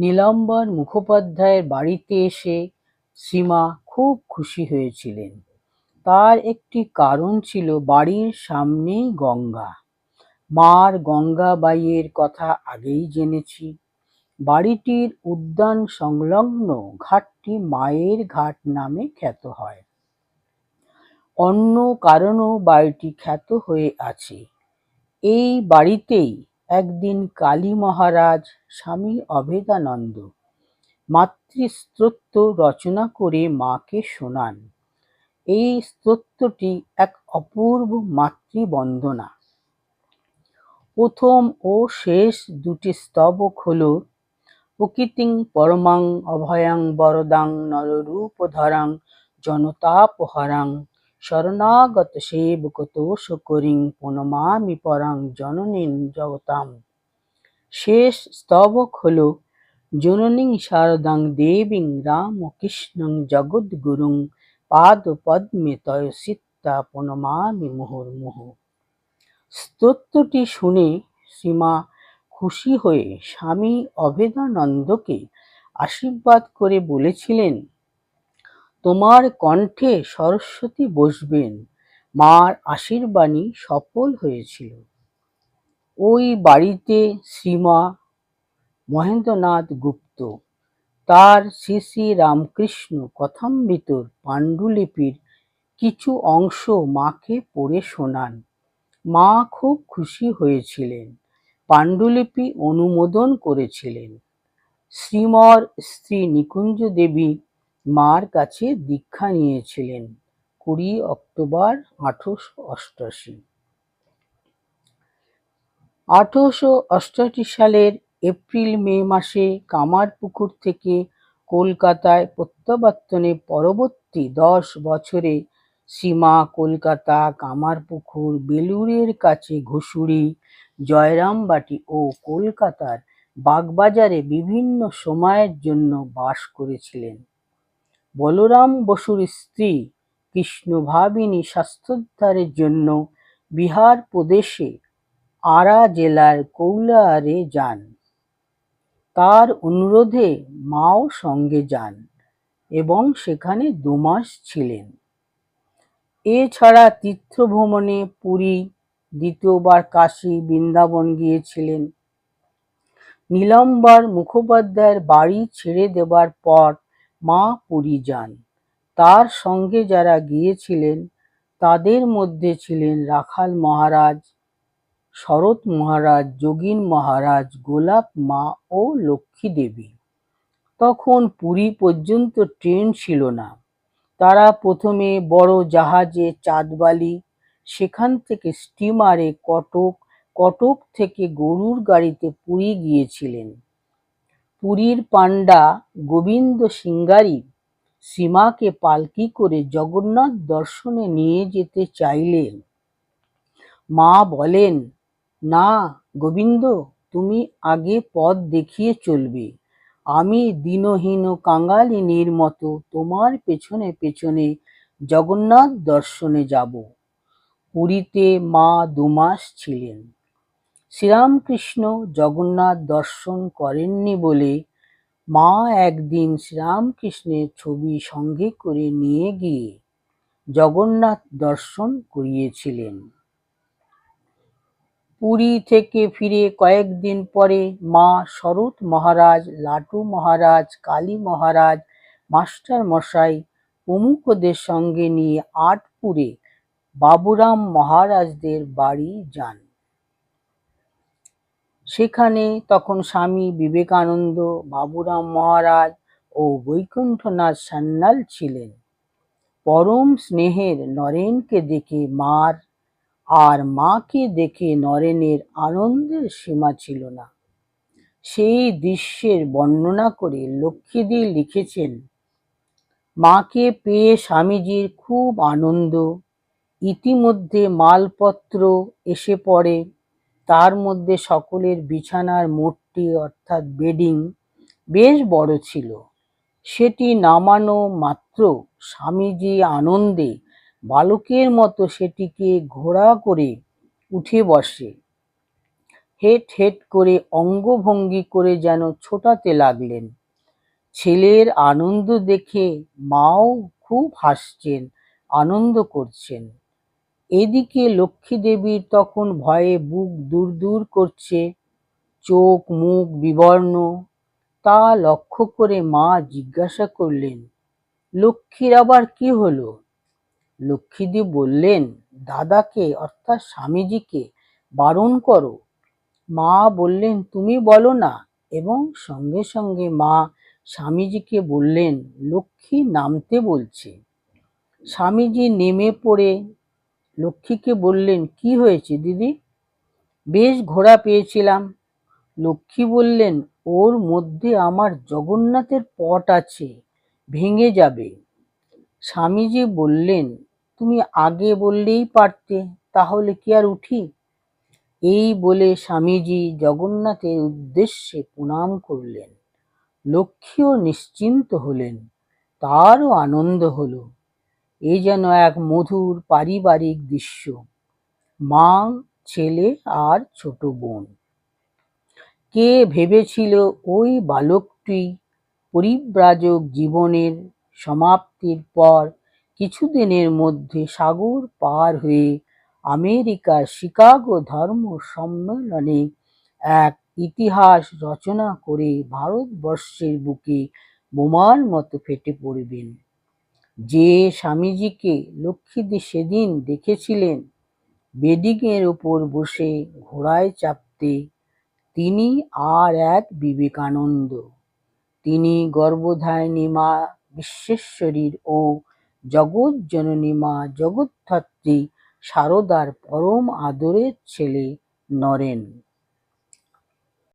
নীলাম্বর মুখোপাধ্যায়ের বাড়িতে এসে সীমা খুব খুশি হয়েছিলেন। তার একটি কারণ ছিল বাড়ির সামনেই গঙ্গা। মার গঙ্গাবাইয়ের কথা আগেই জেনেছি। বাড়িটির উদ্যান সংলগ্ন ঘাটটি মায়ের ঘাট নামে খ্যাত হয়। অন্য কারণেও বাড়িটি খ্যাত হয়ে আছে। এই বাড়িতেই একদিন কালী মহারাজ স্বামী অভেদানন্দ মাতৃস্তোত্র রচনা করে মাকে শোনান। এই স্তোত্রটি এক অপূর্ব মাতৃবন্দনা। প্রথম ও শেষ দুটি স্তবক হল, প্রকৃতিং পরমাং অভয়াং বরদাং নররূপধরাং জনতাপহরাং শরণাগত সেবকতোষ করিং প্রণমামি পরাং জননীন জগতাম। শেষ স্তবক হল, জননীং শারদাং দেবীং রাম কৃষ্ণং জগদ্গুরুং পাদ পদ্মে তয় সীতা প্রণমামি মুহুর্মুহু। স্তোত্রটি শুনে সীমা খুশি হয়ে স্বামী অভেদানন্দকে আশীর্বাদ করে বলেছিলেন তোমার কণ্ঠে সরস্বতী বসবেন। মার আশীর্বাণী সফল হয়েছিল। ওই বাড়িতে শ্রীমা মহেন্দ্রনাথ গুপ্ত, তার শ্রী শ্রী রামকৃষ্ণ কথামৃতর পাণ্ডুলিপির কিছু অংশ মাকে পড়ে শোনান। মা খুব খুশি হয়েছিলেন, পাণ্ডুলিপি অনুমোদন করেছিলেন। শ্রীমর স্ত্রী নিকুঞ্জ দেবী মার কাছে দীক্ষা নিয়েছিলেন কুড়ি অক্টোবর আঠারোশো অষ্টাশি। আঠারোশো অষ্টাশি সালের এপ্রিল মে মাসে কামারপুকুর থেকে কলকাতায় প্রত্যাবর্তনের পরবর্তী দশ বছরে সীমা কলকাতা, কামারপুকুর, বেলুড়ের কাছে ঘুষুড়ি, জয়রামবাটি ও কলকাতার বাগবাজারে বিভিন্ন সময়ের জন্য বাস করেছিলেন। বলরাম বসুর স্ত্রী কৃষ্ণভাবিনী স্বাস্থ্যোদ্ধারের জন্য বিহার প্রদেশে আরা জেলার কৌলারে যান। তার অনুরোধে মাও সঙ্গে যান এবং সেখানে দুমাস ছিলেন। এছাড়া তীর্থভ্রমণে পুরী, দ্বিতীয়বার কাশী, বৃন্দাবন গিয়েছিলেন। নীলম্বর মুখোপাধ্যায়ের বাড়ি ছেড়ে দেবার পর মা পুরী যান। তার সঙ্গে যারা গিয়েছিলেন, তাদের মধ্যে ছিলেন রাখাল মহারাজ, শরৎ মহারাজ, যোগীন মহারাজ, গোলাপ মা ও লক্ষ্মী দেবী। তখন পুরী পর্যন্ত ট্রেন ছিল না। তারা প্রথমে বড় জাহাজে চাঁদবালি, সেখান থেকে স্টিমারে কটক কটক থেকে গরুর গাড়িতে পুরী গিয়েছিলেন। পুরীর পাণ্ডা গোবিন্দ সিঙ্গারি সীমাকে পালকি করে জগন্নাথ দর্শনে নিয়ে যেতে চাইলেন। মা বলেন, না গোবিন্দ, তুমি আগে পথ দেখিয়ে চলবে। আমি দীনহীন কাঙালিনীর মতো তোমার পেছনে পেছনে জগন্নাথ দর্শনে যাব। পুরীতে মা দুমাস ছিলেন। শ্রীরামকৃষ্ণ জগন্নাথ দর্শন করেননি বলে মা একদিন শ্রীরামকৃষ্ণের ছবি সঙ্গে করে নিয়ে গিয়ে জগন্নাথ দর্শন করিয়েছিলেন। পুরী থেকে ফিরে কয়েকদিন পরে মা শরৎ মহারাজ, লাটু মহারাজ, কালী মহারাজ, মাস্টার মশাই প্রমুখদের সঙ্গে নিয়ে আটপুরে বাবুরাম মহারাজদের বাড়ি যান। সেখানে তখন স্বামী বিবেকানন্দ, বাবুরাম মহারাজ ও বৈকুণ্ঠনাথ সান্যাল ছিলেন। পরম স্নেহের নরেনকে দেখে মার আর মাকে দেখে নরেনের আনন্দের সীমা ছিল না। সেই দৃশ্যের বর্ণনা করে লক্ষ্মীদি লিখেছেন, মাকে পেয়ে স্বামীজির খুব আনন্দ। ইতিমধ্যে মালপত্র এসে পড়ে। তার মধ্যে সকলের বিছানার মোটটি অর্থাৎ বেডিং বেশ বড় ছিল। সেটি নামানো মাত্র স্বামীজি আনন্দে বালকের মতো সেটিকে ঘোড়া করে উঠে বসে। হেট হেট করে অঙ্গভঙ্গি করে যেন ছোটাতে লাগলেন। ছেলের আনন্দ দেখে মাও খুব হাসছেন, আনন্দ করছেন। এদিকে লক্ষ্মী দেবীর তখন ভয়ে বুক দূর দূর করছে, চোখ মুখ বিবর্ণ। তা লক্ষ্য করে মা জিজ্ঞাসা করলেন, লক্ষ্মীর আবার কি হলো? লক্ষ্মীদি বললেন, দাদাকে অর্থাৎ স্বামীজিকে বারণ করো। মা বললেন, তুমি বলো না। এবং সঙ্গে সঙ্গে মা স্বামীজিকে বললেন, লক্ষ্মী নামতে বলছে। স্বামীজি নেমে পড়ে লক্ষ্মীকে বললেন, কি হয়েছে দিদি? বেশ ঘোড়া পেয়েছিলাম। লক্ষ্মী বললেন, ওর মধ্যে আমার জগন্নাথের পট আছে, ভেঙে যাবে। স্বামীজি বললেন, তুমি আগে বললেই পারতে, তাহলে কি আর উঠি? এই বলে স্বামীজি জগন্নাথের উদ্দেশ্যে প্রণাম করলেন। লক্ষ্মীও নিশ্চিন্ত হলেন, তারও আনন্দ হলো। এ যেন এক মধুর পারিবারিক দৃশ্য। মা, ছেলে আর ছোট বোন। কে ভেবেছিল ওই বালকটি পরিব্রাজক জীবনের সমাপ্তির পর কিছুদিনের মধ্যে সাগর পার হয়ে আমেরিকার শিকাগো ধর্ম সম্মেলনে এক ইতিহাস রচনা করে ভারতবর্ষের বুকে বোমার মতো ফেটে পড়বেন। যে স্বামীজিকে লক্ষ্মীদি সেদিন দেখেছিলেন বেডিংয়ের ওপর বসে ঘোড়ায় চাপতে, তিনি আর এক বিবেকানন্দ। তিনি গর্ভধারিণী মা বিশ্বেশ্বরীর ও জগৎজননী মা জগদ্ধাত্রী সারদার পরম আদরের ছেলে নরেন।